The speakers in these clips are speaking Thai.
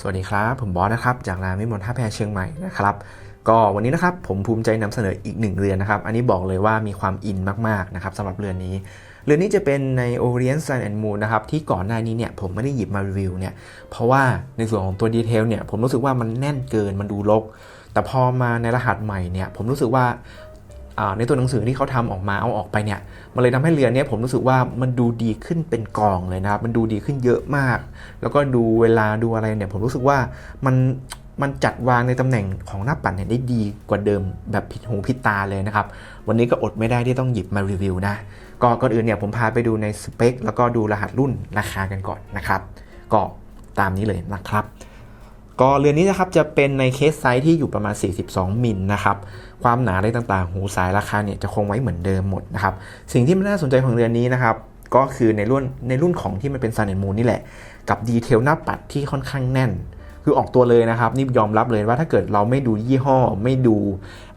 สวัสดีครับ ผมบอสนะครับ จากร้านวิมลท่าแพเชียงใหม่นะครับ ก็วันนี้นะครับผมภูมิใจนำเสนออีกหนึ่งเรือนนะครับ อันนี้บอกเลยว่ามีความอินมากๆนะครับสำหรับเรือนนี้ เรือนนี้จะเป็นใน Orient Sun and Moon นะครับที่ก่อนหน้านี้เนี่ยผมไม่ได้หยิบมารีวิวเนี่ยเพราะว่าในส่วนของตัวดีเทลเนี่ยผมรู้สึกว่ามันแน่นเกินมันดูรกแต่พอมาในรหัสใหม่เนี่ยผมรู้สึกว่า ในตัวหนังสือที่เขาทำออกมาเอาออกไปเนี่ยมันเลยทำให้เรือนเนี้ยผมรู้สึกว่ามันดูดีขึ้นเป็นกองเลยนะครับมันดูดีขึ้นเยอะมาก แล้วก็ดูเวลาดูอะไรเนี่ยผมรู้สึกว่ามันมันจัดวางในตำแหน่งของหน้าปัดเนี่ยได้ดีกว่าเดิมแบบผิดหูผิดตาเลยนะครับ วันนี้ก็อดไม่ได้ที่ต้องหยิบมารีวิวนะก็ก่อนอื่นเนี่ยผมพาไปดูในสเปค แล้วก็ดูรหัสรุ่นราคากันก่อนนะครับ ก็ตามนี้เลยนะครับ ก็เรือนนี้นะครับจะเป็นในเคสไซส์ที่อยู่ประมาณ 42 มิลนะครับ ความหนาอะไรต่างๆ หูสายราคาเนี่ยจะคงไว้เหมือนเดิมหมดนะครับ สิ่งที่มันน่าสนใจของเรือนนี้นะครับ ก็คือในรุ่นในรุ่นของที่มันเป็นซัน n นมูนนี่แหละ กับดีเทลหน้าปัดที่ค่อนข้างแน่น คือออกตัวเลยนะครับ นี่ยอมรับเลยว่าถ้าเกิดเราไม่ดูยี่ห้อไม่ดู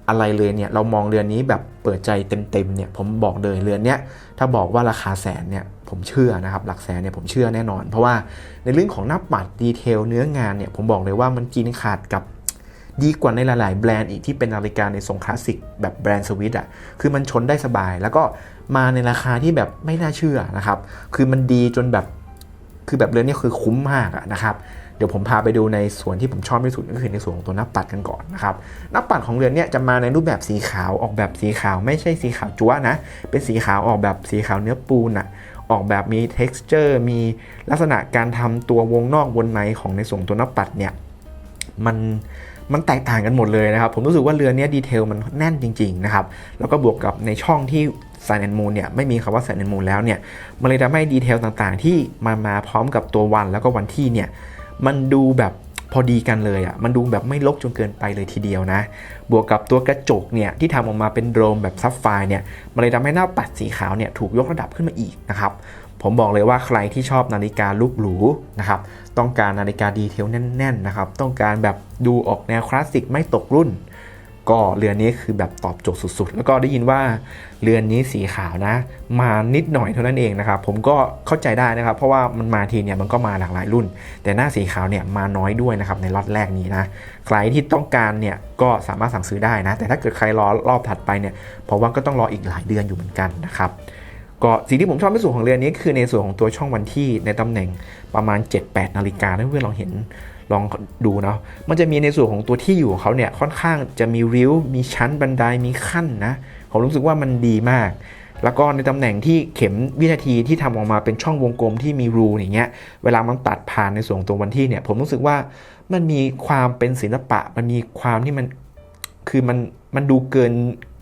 อะไรเลยเนี่ยเรามองเรือนนี้แบบเปิดใจเต็มๆเนี่ยผมบอกเลยเรือนเนี้ยถ้าบอกว่าราคาแสนเนี่ย ผมเชื่อนะครับหลักแสนเนี่ยผมเชื่อแน่นอน เพราะว่าในเรื่องของหน้าปัดดีเทลเนื้องานเนี่ยผมบอกเลยว่ามันกินขาดกับดีกว่าในหลาย ๆ แบรนด์อีกที่เป็นนาฬิกาในทรงคลาสสิกแบบแบรนด์สวิตอะคือมันชนได้สบาย แล้วก็มาในราคาที่แบบไม่น่าเชื่อนะครับ คือมันดีจนแบบคือแบบเรือนนี้คือคุ้มมากนะครับเดี๋ยวผมพาไปดูในส่วนที่ผมชอบที่สุดก็คือในส่วนของตัวหน้าปัดกันก่อนนะครับหน้าปัดของเรือนเนี่ยจะมาในรูปแบบสีขาวออกแบบสีขาว ไม่ใช่สีขาวจั๊วนะ เป็นสีขาวออกแบบสีขาวเนื้อปูนอะ ออกแบบมี texture มีลักษณะการทำตัววงนอกวงในของในส่วนตัวน้าปัดเนี่ยมันมันแตกต่างกันหมดเลยนะครับ ผมรู้สึกว่าเรือเนี้ยดีเทลมันแน่นจริง ๆ นะครับ แล้วก็บวกกับในช่องที่ซันแอนมูนเนี่ยไม่มีคำว่าซันแอนมูนแล้วเนี่ยมันเลยทำให้ดีเทลต่างๆ ที่มามาพร้อมกับตัววันแล้วก็วันที่เนี่ยมันดูแบบ พอดีกันเลยอะ่ะมันดูแบบไม่ลกจนเกินไปเลยทีเดียวนะ บวกกับตัวกระจกเนี่ยที่ทำออกมาเป็นโดรมแบบซับไฟเนี่ยมันเลยทำให้หน้าปัดสีขาวเนี่ยถูกยกระดับขึ้นมาอีกนะครับผมบอกเลยว่าใครที่ชอบนาฬิกาลูกหรูนะครับต้องการนาฬิกาดีเทลแน่นๆนะครับต้องการแบบดูออกแนวคลาสสิกไม่ตกรุ่น ก็เรือนนี้คือแบบตอบโจทย์สุดๆ แล้วก็ได้ยินว่าเรือนนี้สีขาวนะ มานิดหน่อยเท่านั้นเองนะครับ ผมก็เข้าใจได้นะครับ เพราะว่ามันมาทีเนี่ยมันก็มาหลากหลายรุ่น แต่หน้าสีขาวเนี่ยมาน้อยด้วยนะครับในล็อตแรกนี้นะใครที่ต้องการเนี่ยก็สามารถสั่งซื้อได้นะ แต่ถ้าเกิดใครรอรอบถัดไปเนี่ยผมว่าก็ต้องรออีกหลายเดือนอยู่เหมือนกันนะครับก็สิ่งที่ผมชอบในส่วนของเรือนนี้คือในส่วนของตัวช่องวันที่ในตำแหน่งประมาณ 7-8 นาฬิกาถ้าเพื่อนลองเห็น ลองดูเนาะมันจะมีในส่วนของตัวที่อยู่ของเขาเนี่ยค่อนข้างจะมีริ้ว มีชั้นบันไดมีขั้นนะผมรู้สึกว่ามันดีมาก แล้วก็ในตำแหน่งที่เข็มวินาทีที่ทำออกมาเป็นช่องวงกลมที่มีรูอย่างเงี้ยเวลามันตัดผ่านในส่วนของตัววันที่เนี่ยผมรู้สึกว่ามันมีความเป็นศิลปะ มันมีความที่มันคือมันมันดูเกิน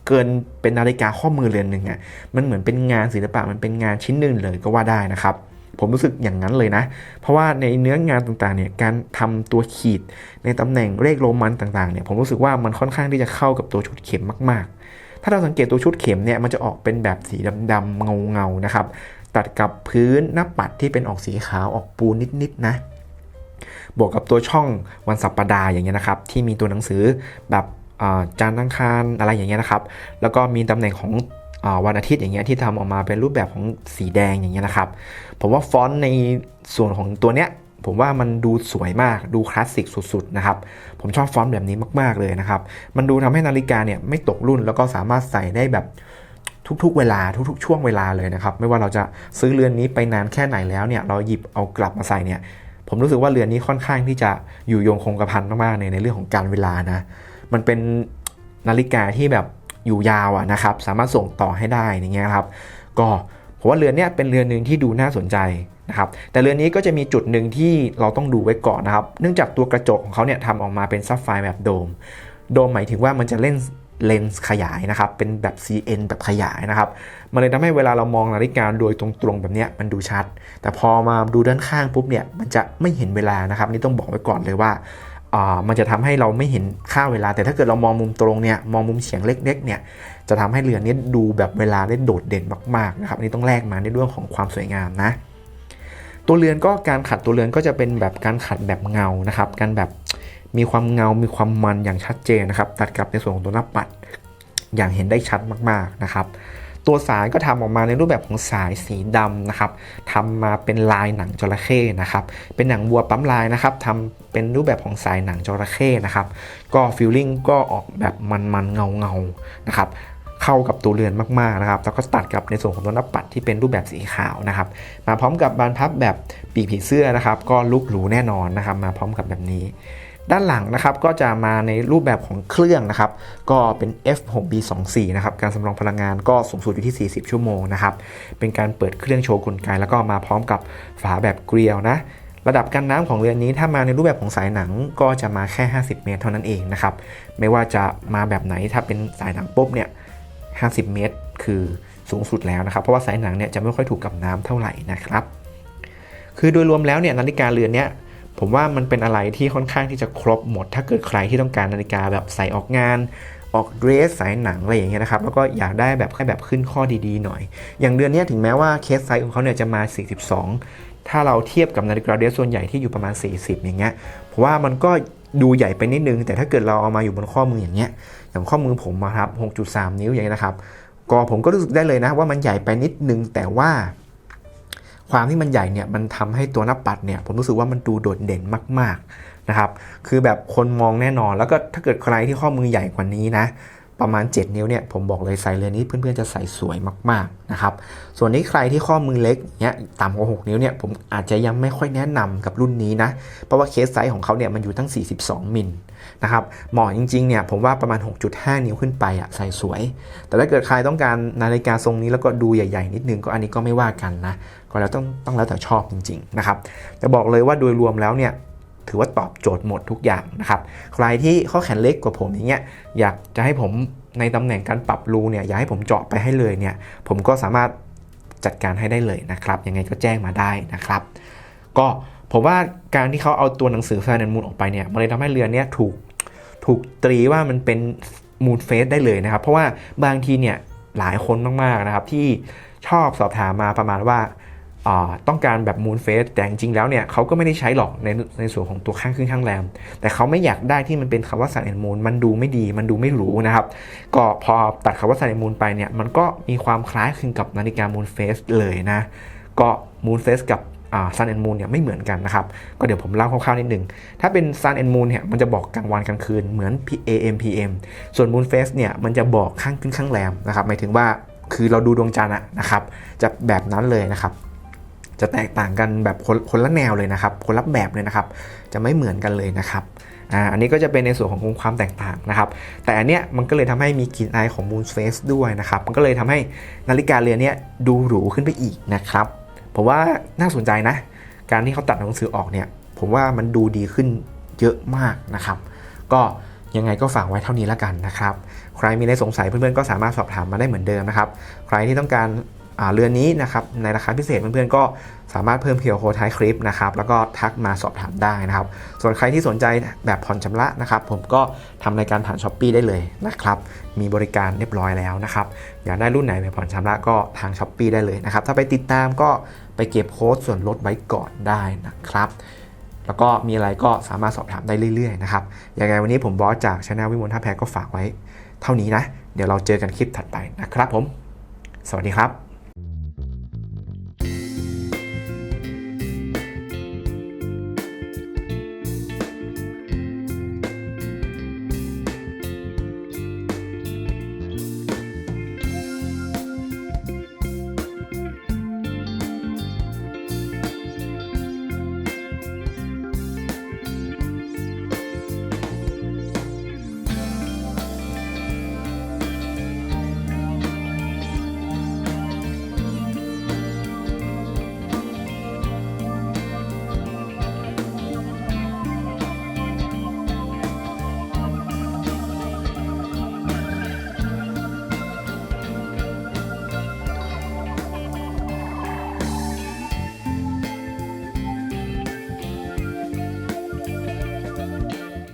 เกินเป็นนาฬิกาข้อมือเรือนหนึ่งอะ่ะมันเหมือนเป็นงานศิลปะมันเป็นงานชิ้นหนึ่งเลยก็ว่าได้นะครับ ผมรู้สึกอย่างนั้นเลยนะ เพราะว่าในเนื้องานต่างๆเนี่ยการทำตัวขีดในตำแหน่งเลขโรมันต่างๆเนี่ยผมรู้สึกว่ามันค่อนข้างที่จะเข้ากับตัวชุดเข็มมากๆ ถ้าเราสังเกตตัวชุดเข็มเนี่ยมันจะออกเป็นแบบสีดำๆเงาๆนะครับตัดกับพื้นหน้าปัดที่เป็นออกสีขาวออกปูนนิดๆนะบวกกับตัวช่องวันสัปปดาห์อย่างเงี้ยนะครับ ที่มีตัวหนังสือแบบจานอังคารอะไรอย่างเงี้ยนะครับ แล้วก็มีตำแหน่งของ วันอาทิตย์อย่างเงี้ยที่ทำออกมาเป็นรูปแบบของสีแดงอย่างเงี้ยนะครับ ผมว่าฟอนต์ในส่วนของตัวเนี้ยผมว่ามันดูสวยมากดูคลาสสิกสุดๆนะครับ ผมชอบฟอนต์แบบนี้มากๆเลยนะครับ มันดูทำให้นาฬิกาเนี่ยไม่ตกรุ่นแล้วก็สามารถใส่ได้แบบทุกๆ เวลาทุกๆ ช่วงเวลาเลยนะครับ ไม่ว่าเราจะซื้อเรือนนี้ไปนานแค่ไหนแล้วเนี่ยเราหยิบเอากลับมาใส่เนี่ยผมรู้สึกว่าเรือนนี้ค่อนข้างที่จะอยู่ยงคงกระพันมากๆในในเรื่องของการเวลานะ มันเป็นนาฬิกาที่แบบ อยู่ยาวอะนะครับ สามารถส่งต่อให้ได้อย่างเงี้ยครับ ก็ผมว่าเรือนเนี้ยเป็นเรือนหนึ่งที่ดูน่าสนใจนะครับแต่เรือนนี้ก็จะมีจุดหนึ่งที่เราต้องดูไว้ก่อนนะครับ เนื่องจากตัวกระจกของเขาเนี่ยทำออกมาเป็นซับไฟแบบโดม โดมหมายถึงว่ามันจะเล่นเลนส์ขยายนะครับ เป็นแบบ CN แบบขยายนะครับ มันเลยทำให้เวลาเรามองนาฬิกาโดยตรงๆแบบเนี้ยมันดูชัด แต่พอมาดูด้านข้างปุ๊บเนี่ย มันจะไม่เห็นเวลานะครับ นี่ต้องบอกไว้ก่อนเลยว่า มันจะทำให้เราไม่เห็นค่าเวลา แต่ถ้าเกิดเรามองมุมตรงเนี่ยมองมุมเฉียงเล็กๆเนี่ยจะทำให้เรือนนี้ดูแบบเวลาได้โดดเด่นมากๆนะครับอันนี้ต้องแลกมาในเรื่องของความสวยงามนะ ตัวเรือนก็การขัดตัวเรือนก็จะเป็นแบบการขัดแบบเงานะครับการแบบมีความเงา มีความมันอย่างชัดเจนนะครับ ตัดกับในส่วนของตัวหน้าปัดอย่างเห็นได้ชัดมากๆนะครับ ตัวสายก็ทำออกมาในรูปแบบของสายสีดำนะครับทำมาเป็นลายหนังจระเข้นะครับ เป็นหนังวัวปั๊มลายนะครับทำเป็นรูปแบบของสายหนังจระเข้นะครับ ก็ฟิลลิ่งก็ออกแบบมันๆเงาเงาๆนะครับเข้ากับตัวเรือนมากๆนะครับ แล้วก็ตัดกับในส่วนของตัวหน้าปัดที่เป็นรูปแบบสีขาวนะครับ มาพร้อมกับบานพับแบบปีกผีเสื้อนะครับ ก็ลุกหรูแน่นอนนะครับ มาพร้อมกับแบบนี้ ด้านหลังนะครับก็จะมาในรูปแบบของเครื่องนะครับก็เป็น F6B24 นะครับการสำรองพลังงานก็สูงสุดอยู่ที่ 40 ชั่วโมงนะครับเป็นการเปิดเครื่องโชว์กลไก แล้วก็มาพร้อมกับฝาแบบเกลียวนะระดับกันน้ำของเรือนี้ถ้ามาในรูปแบบของสายหนังก็จะมาแค่ 50 เมตรเท่านั้นเองนะครับไม่ว่าจะมาแบบไหนถ้าเป็นสายหนังปุ๊บเนี่ย 50 เมตรคือสูงสุดแล้วนะครับ เพราะว่าสายหนังเนี่ยจะไม่ค่อยถูกกับน้ำเท่าไหร่นะครับ คือโดยรวมแล้วเนี่ยนาฬิกาเรือนเนี้ย ผมว่ามันเป็นอะไรที่ค่อนข้างที่จะครบหมด ถ้าเกิดใครที่ต้องการนาฬิกาแบบใส่ออกงาน ออกเดรสสายหนังอะไรอย่างเงี้ยนะครับแล้วก็อยากได้แบบให้แบบขึ้นข้อดีๆหน่อย อย่างเดือนนี้ถึงแม้ว่าเคสไซส์ของเขาเนี่ยจะมา 42 ถ้าเราเทียบกับนาฬิกาเดรสส่วนใหญ่ที่อยู่ประมาณ 40 อย่างเงี้ยผมว่ามันก็ดูใหญ่ไปนิดนึง แต่ถ้าเกิดเราเอามาอยู่บนข้อมืออย่างเงี้ยอย่างข้อมือผมอะครับ 6.3 นิ้วอย่างเงี้ยนะครับก็ผมก็รู้สึกได้เลยนะว่ามันใหญ่ไปนิดนึงแต่ว่า ความที่มันใหญ่เนี่ยมันทำให้ตัวหน้าปัดเนี่ยผมรู้สึกว่ามันดูโดดเด่นมากๆนะครับ คือแบบคนมองแน่นอนแล้วก็ถ้าเกิดใครที่ข้อมือใหญ่กว่านี้นะ ประมาณ 7 นิ้วเนี่ยผมบอกเลยใส่เรือนนี้เพื่อนๆจะใส่สวยมากๆนะครับส่วนนี้ใครที่ข้อมือเล็กเนี่ยต่ำกว่า 6 นิ้วเนี่ยผมอาจจะยังไม่ค่อยแนะนำกับรุ่นนี้นะเพราะว่าเคสไซส์ของเขาเนี่ยมันอยู่ตั้ง 42 มิลนะครับเหมาะจริงๆเนี่ยผมว่าประมาณ 6.5 นิ้วขึ้นไปอะใส่สวย แต่ถ้าเกิดใครต้องการนาฬิกาทรงนี้แล้วก็ดูใหญ่ๆ นิดนึงก็อันนี้ก็ไม่ว่ากันนะก็แล้วต้องต้องแล้วแต่ชอบจริงๆนะครับแต่บอกเลยว่าโดยรวมแล้วเนี่ย ถือว่าตอบโจทย์หมดทุกอย่างนะครับใครที่ข้อแขนเล็กกว่าผมอย่างเงี้ยอยากจะให้ผมในตำแหน่งการปรับรูเนี่ยอยากให้ผมเจาะไปให้เลยเนี่ยผมก็สามารถจัดการให้ได้เลยนะครับยังไงก็แจ้งมาได้นะครับ ก็ผมว่าการที่เขาเอาตัวหนังสือแฟนมูลออกไปเนี่ยมันเลยทำให้เรือเนี้ยถูกถูกตรีว่ามันเป็นมูนเฟสได้เลยนะครับ เพราะว่าบางทีเนี่ยหลายคนมากๆนะครับที่ชอบสอบถามมาประมาณว่า ต้องการแบบมูนเฟสแต่จริงๆแล้วเนี่ยเขาก็ไม่ได้ใช้หรอกในในส่วนของตัวข้างขึ้นข้างแรม แต่เขาไม่อยากได้ที่มันเป็นคำว่าซันแอนมูนมันดูไม่ดีมันดูไม่หรูนะครับ ก็พอตัดคำว่าซันแอนมูนไปเนี่ยมันก็มีความคล้ายคลึงกับนาฬิกามูนเฟสเลยนะ ก็มูนเฟสกับซันแอนมูนเนี่ยไม่เหมือนกันนะครับ ก็เดี๋ยวผมเล่าคร่าวๆนิดหนึ่ง ถ้าเป็นซันแอนมูนเนี่ยมันจะบอกกลางวันกลางคืนเหมือน AM PM ส่วนมูนเฟสเนี่ยมันจะบอกข้างขึ้นข้างแรมนะครับหมายถึงว่าคือเราดูดวงจันทร์อะนะครับจะแบบนั้นเลยนะครับ จะแตกต่างกันแบบคนคนละแนวเลยนะครับ คนละแบบเลยนะครับ จะไม่เหมือนกันเลยนะครับอันนี้ก็จะเป็นในส่วนของความแตกต่างนะครับ แต่อันเนี้ยมันก็เลยทำให้มีกลิ่นอายของ Moon Face ด้วยนะครับ มันก็เลยทำให้นาฬิกาเรือนเนี้ยดูหรูขึ้นไปอีกนะครับ ผมว่าน่าสนใจนะ การที่เขาตัดหนังสือออกเนี่ย ผมว่ามันดูดีขึ้นเยอะมากนะครับ ก็ยังไงก็ฝากไว้เท่านี้ละกันนะครับ ใครมีอะไรสงสัยเพื่อนๆก็สามารถสอบถามมาได้เหมือนเดิมนะครับ ใครที่ต้องการ เรือนนี้นะครับในราคาพิเศษเพื่อนๆก็สามารถเพิ่มเพียวโคท้ายคลิปนะครับแล้วก็ทักมาสอบถามได้นะครับ ส่วนใครที่สนใจแบบผ่อนชำระนะครับ ผมก็ทำรายการผ่านช้อปปีได้เลยนะครับ มีบริการเรียบร้อยแล้วนะครับ อยากได้รุ่นไหนแบบผ่อนชำระก็ทางช้อปปีได้เลยนะครับ ถ้าไปติดตามก็ไปเก็บโค้ดส่วนลดไว้ก่อนได้นะครับ แล้วก็มีอะไรก็สามารถสอบถามได้เรื่อยๆนะครับยังไงวันนี้ผมบอสจากช anel วิมลท่าแพก็ฝากไว้ เท่านี้นะ เดี๋ยวเราเจอกันคลิปถัดไปนะครับผม สวัสดีครับ